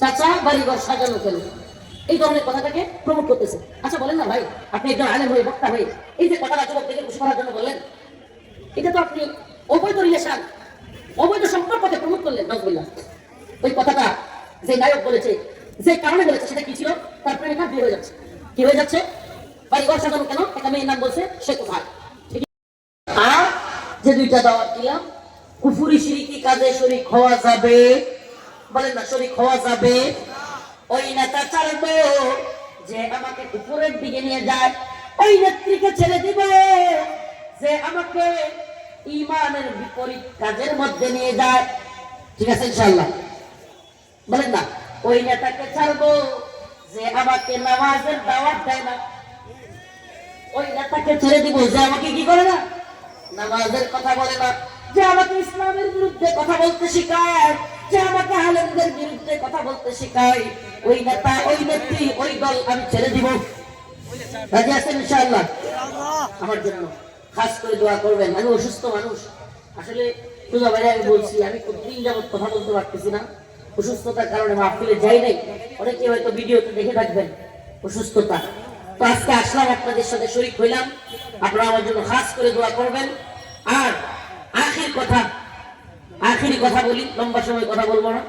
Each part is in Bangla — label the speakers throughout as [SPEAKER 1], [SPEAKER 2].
[SPEAKER 1] চাচা বাড়িঘর সাজানো কেন? এই ধরনের কথাটাকে প্রমোট করতেছে। আচ্ছা বলেন না ভাই, আপনি একজন আলেম হয়ে বক্তা হয়ে এই যে কথাটা যুবকদেরকে খুশি করার জন্য বললেন, এটা তো আপনি অবৈধ রিলেশন, অবৈধ সম্পর্ককে প্রমোট করলেন নজবুল্লাহ ওই কথাটা যে নায়ক বলেছে, যে কারণে বলেছে, সেটা কি ছিল? তার প্রেমিকা বিয়ে হয়ে যাচ্ছে। কি হয়ে যাচ্ছে? বাড়িঘর সাজানো কেন? একটা মেয়ের নাম বলছে, সে কোথায়? আর যে দুইটা দাওয়াত দিলাম, কুফুরি শিরিকি কাজে শরীক হওয়া যাবে। বলেন না, শরীক হওয়া যাবে। ওই নেতা চাইব যে আমাকে কুকুরের দিকে নিয়ে যায়, ওই নেত্রীকে ছেড়ে দিবে যে আমাকে ইমানের বিপরীত কাজের মধ্যে নিয়ে যায়। ঠিক আছে ইনশাল্লাহ বলেন না, ওই নেতাকে ছাড়বো যে আমাকে নামাজের দাওয়াত দেয় না। ওই নেতাকে ছেড়ে দিব যে আমাকে কি করে না? নামাজের কথা বলে না। যে আমাকে ইসলামের বিরুদ্ধে কথা বলতে শেখায়। যে আমাকে আলেমদের বিরুদ্ধে কথা বলতে শেখায়, ওই নেতা, ওই নেত্রী, ওই দল আমি ছেড়ে দিব। রাজি আছেন ইনশাআল্লাহ? আমার জন্য খাস করে দোয়া করবেন। আমি অসুস্থ মানুষ। আসলে পূজা বাইরে আমি বলছি, আমি দিন যাবত কথা বলতে পারতেছি না। অসুস্থতার কারণে মাহফিলে যাই নাই। অনেকে হয়তো ভিডিওতে দেখে থাকবেন অসুস্থতা। তো আজকে আসলাম আপনাদের সাথে শরীর হইলাম। আপনারা আমার জন্য খাস করে দোয়া করবেন। আর আখির কথা আখিরি কথা বলি, লম্বা সময় কথা বলব না।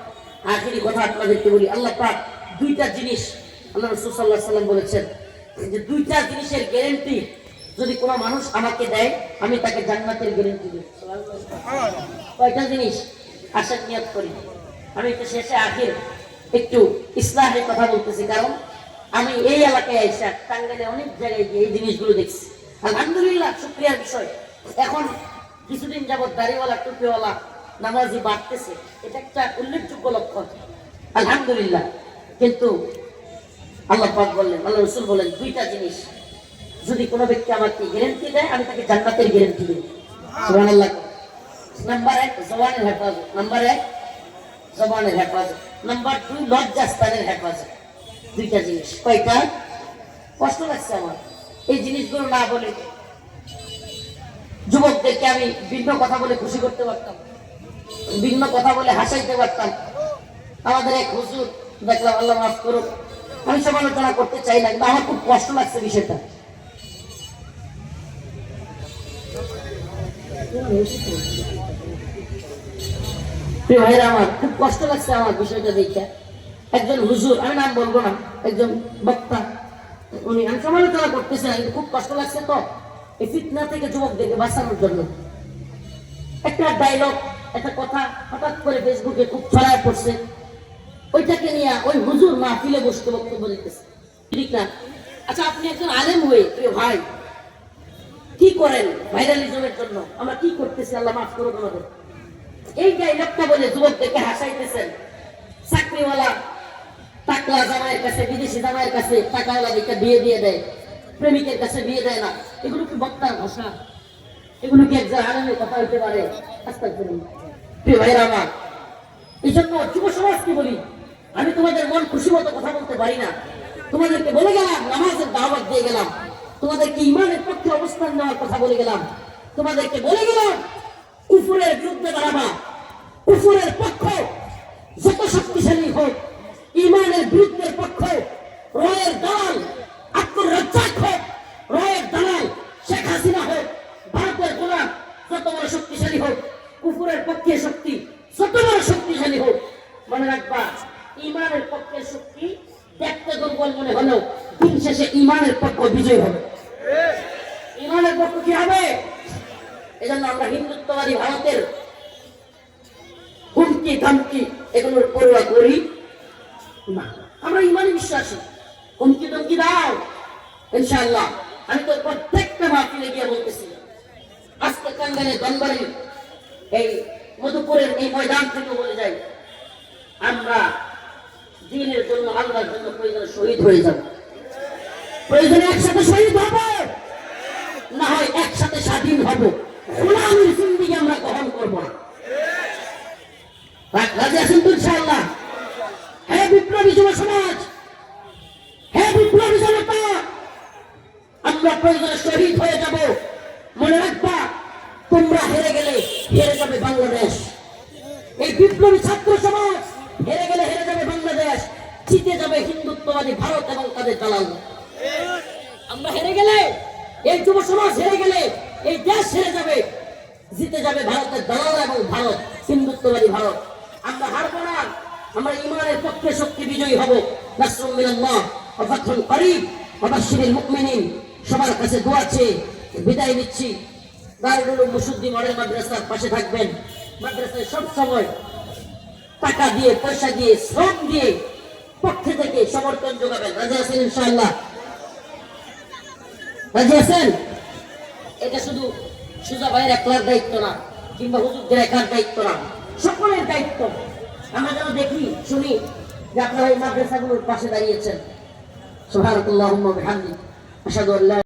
[SPEAKER 1] আখিরি কথা আপনাদেরকে বলি, আল্লাহ পাক দুইটা জিনিস আল্লাহ রসুল সাল্লাম বলেছেন যে দুইটা জিনিসের গ্যারেন্টি যদি কোনো মানুষ আমাকে দেয়, আমি তাকে জান্নাতের গ্যারেন্টি দিই কয়টা জিনিস? আশার নিয়ত করি। আমি একটু শেষে আখির একটু ইসলামের কথা বলতেছি, কারণ আমি এই এলাকায় এসে টাঙ্গাইলে অনেক জায়গায় গিয়ে এই জিনিসগুলো দেখছি। আলহামদুলিল্লাহ, শুক্রিয়ার বিষয়। এখন কিছুদিন যাবৎ দাড়িওয়ালা, টুপিওয়ালা নামাজি বাড়তেছে। এটা একটা উল্লেখযোগ্য লক্ষণ। আলহামদুলিল্লাহ। কিন্তু আল্লাহ পাক বললেন আল্লাহ রসুল বলেন দুইটা জিনিস। যদি কোনো ব্যক্তি আমাকে গ্যারেন্টি দেয় আমি তাকে জান্নাতের গ্যারেন্টি দিই সুবহানাল্লাহ। নাম্বার এক জবানের হেফাজত। নাম্বার এক জবানের হেফাজত। নাম্বার দুই লজ্জাস্থানের হেফাজত। দুইটা জিনিস। কয়টা? কষ্ট লাগছে আমার। এই জিনিসগুলো না বলে যুবকদেরকে আমি ভিন্ন কথা বলে খুশি করতে পারতাম ভিন্ন কথা বলে হাসাইতে পারতাম। আমাদের এক হুজুর দেখলাম, আল্লাহ মাফ করুক, আমি সমালোচনা করতে চাই না, কিন্তু আমার খুব কষ্ট লাগছে বিষয়টা। ভাইরা আমার, খুব কষ্ট লাগছে আমার বিষয়টা দেখে। একজন হুজুর, আমি নাম বলব না, একজন বক্তা, উনি, আমি সমালোচনা করতেছি না কিন্তু খুব কষ্ট লাগছে তো। এই ফিতনা থেকে যুবকদেরকে বাঁচানোর জন্য। একটা ডায়লগ একটা কথা হঠাৎ করে ফেসবুকে খুব ছড়ায় পড়ছে। ওইটাকে নিয়ে ওই হুজুর না ফিলে বসতে বক্তব্য দিতেছে। ঠিক না? আচ্ছা আপনি একজন আলেম হয়ে ভাই, কি করেন ভাইরালিজমের জন্য? আমরা কি করতেছি? আল্লাহ মাফ করুন আমাদের। এই ডাইলগটা বলে যুবকদেরকে হাসাইতেছেন, চাকরিওয়ালা টাকলা জামাইয়ের কাছে, বিদেশি জামাইয়ের কাছে টাকাওয়ালা দিকে বিয়ে দিয়ে দেয়। প্রেমিকের কাছে বিয়ে দেয় না। এগুলো কি বক্তার ভাষা? এগুলো কি একজন আনন্দের কথা হইতে পারে? আস্তাগফিরুল্লাহ। ভাইরা আমার, এই জন্য যুব বলি, আমি তোমাদের মন খুশি মতো কথা বলতে পারি না। তোমাদেরকে বলে গেলাম, নামাজের দাওয়াত দিয়ে গেলাম। তোমাদেরকে ইমানের পক্ষে অবস্থান নেওয়ার কথা বলে গেলাম। তোমাদেরকে বলে গেলাম, কুফুরের বিরুদ্ধে দাঁড়াবা। কুফুরের পক্ষ যত শক্তিশালী হোক, ইমানের বিরুদ্ধের পক্ষ রয়ের দল আব্দুর রাজ্জাক হোক রয়ের দালাল শেখ হাসিনা হোক ভারতের গোলাম যত বড় শক্তিশালী হোক কুফুরের পক্ষে শক্তি, যত বড় শক্তিশালী হোক, মনে রাখবা, ইমানের পক্ষে শক্তি দেখতে দুর্বল মনে হলেও দিন শেষে ইমানের পক্ষ বিজয় হবে। ইমানের পক্ষ কি হবে? এজন্য আমরা হিন্দুত্ববাদী ভারতের হুমকি, ধমকি এগুলোর পড়ুয়া করি না। আমরা ইমানে বিশ্বাসী। হুমকি, ধমকি দাও। ইনশাআল্লাহ। আমি তো প্রত্যেকটা মাহফিলে গিয়ে বলতেছি, আজকে কাঙ্গালে দনবাড়ি এই মধুপুরের এই ময়দান থেকে বলে যাই, আমরা দিনের জন্য আল্লাহর জন্য প্রয়োজনে শহীদ হয়ে যাব। প্রয়োজনে একসাথে শহীদ হব, না হয় একসাথে স্বাধীন হব। গোলামির জিন্দিগি আমরা গ্রহণ করব না। রাজি আছেন তো ইনশাআল্লাহ? হে বিপ্লবী যুব সমাজ, হে বিপ্লবী জনতা, আমরা প্রয়োজনে শহীদ হয়ে যাব। মনে রাখবা তোমরা হেরে গেলে হেরে যাবে বাংলাদেশ। এই বিপ্লবী ছাত্র সমাজ হেরে গেলে হেরে যাবে বাংলাদেশ। জিতে যাবে হিন্দুত্ববাদী ভারত এবং তাদের দালাল। আমরা হেরে গেলে, এই যুব সমাজ হেরে গেলে, এই দেশ হেরে যাবে। জিতে যাবে ভারতের দালাল এবং ভারত, হিন্দুত্ববাদী ভারত। আমরা হারবো না, আমরা ইমানের পক্ষে শক্তি বিজয়ী হব। ওয়া ফাতহুন করিব ওয়া বাশশিরিল মুমিনিন, সবার কাছে দোয়া চেয়ে বিদায় নিচ্ছি। এটা শুধু সুজা একলার দায়িত্ব না, কিংবা হুজুরদের একার দায়িত্ব না, সকলের দায়িত্ব। আমরা যেন দেখি, শুনি যে আপনারা এই মাদ্রাসাগুলোর পাশে দাঁড়িয়েছেন। আশহাদু আল্লা